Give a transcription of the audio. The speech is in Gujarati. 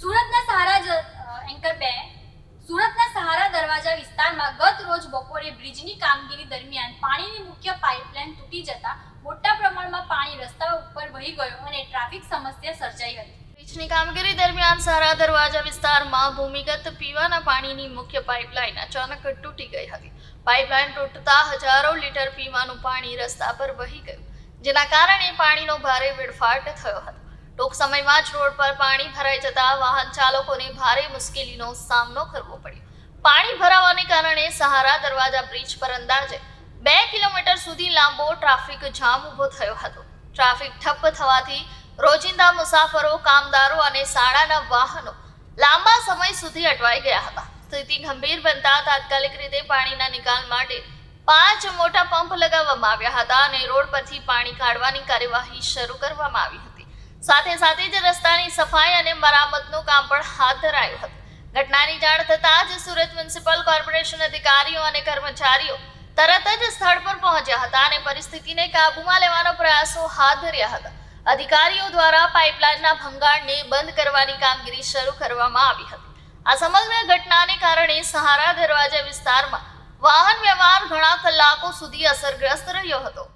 સુરતના સહારા એન્કર બે, સુરતના સહારા દરવાજા વિસ્તારમાં ગત રોજ બપોરે બ્રિજની કામગીરી દરમિયાન પાણીની મુખ્ય પાઇપલાઇન તૂટી જતા મોટા પ્રમાણમાં પાણી રસ્તા ઉપર વહી ગયો અને ટ્રાફિક સમસ્યા સર્જાઈ હતી. બ્રિજની કામગીરી દરમિયાન સારા દરવાજા વિસ્તારમાં ભૂમિગત પીવાના પાણીની મુખ્ય પાઇપલાઇન અચાનક તૂટી ગઈ હતી. પાઇપલાઇન તૂટતા હજારો લીટર પીવાનું પાણી રસ્તા પર વહી ગયું, જેના કારણે પાણીનો ભારે વેડફાટ થયો હતો. ટૂંક સમયમાં જ રોડ પર પાણી ભરાઈ જતા વાહન ચાલકોને ભારે મુશ્કેલીનો સામનો કરવો પડ્યો. પાણી ભરાવાને કારણે સહારા દરવાજા બ્રિજ પર અંદાજે બે કિલોમીટર સુધી લાંબો ટ્રાફિક જામ ઊભો થયો હતો. ટ્રાફિક ઠપ્પ થવાથી રોજિંદા મુસાફરો, કામદારો અને શાળાના વાહનો લાંબા સમય સુધી અટવાઈ ગયા હતા. સ્થિતિ ગંભીર બનતા તાત્કાલિક રીતે પાણીના નિકાલ માટે પાંચ મોટા પંપ લગાવવામાં આવ્યા હતા અને રોડ પરથી પાણી કાઢવાની કાર્યવાહી શરૂ કરવામાં આવી હતી. સાથે સાથે જ રસ્તાની સફાઈ અને મરામતનું કામ પણ હાથ ધરાયું હતું. ઘટનાની જાણ થતાં જ સુરત મ્યુનિસિપલ કોર્પોરેશન અધિકારીઓ અને કર્મચારીઓ તરત જ સ્થળ પર પહોંચ્યા હતા અને પરિસ્થિતિને કાબૂમાં લેવાનો પ્રયાસો હાથ ધર્યા હતા. અધિકારીઓ દ્વારા પાઇપલાઇનના ભંગાણને બંધ કરવાની કામગીરી શરૂ કરવામાં આવી હતી. આ સમગ્ર ઘટનાને કારણે સહારા દરવાજા વિસ્તારમાં વાહન વ્યવહાર ઘણા કલાકો સુધી અસરગ્રસ્ત રહ્યો હતો.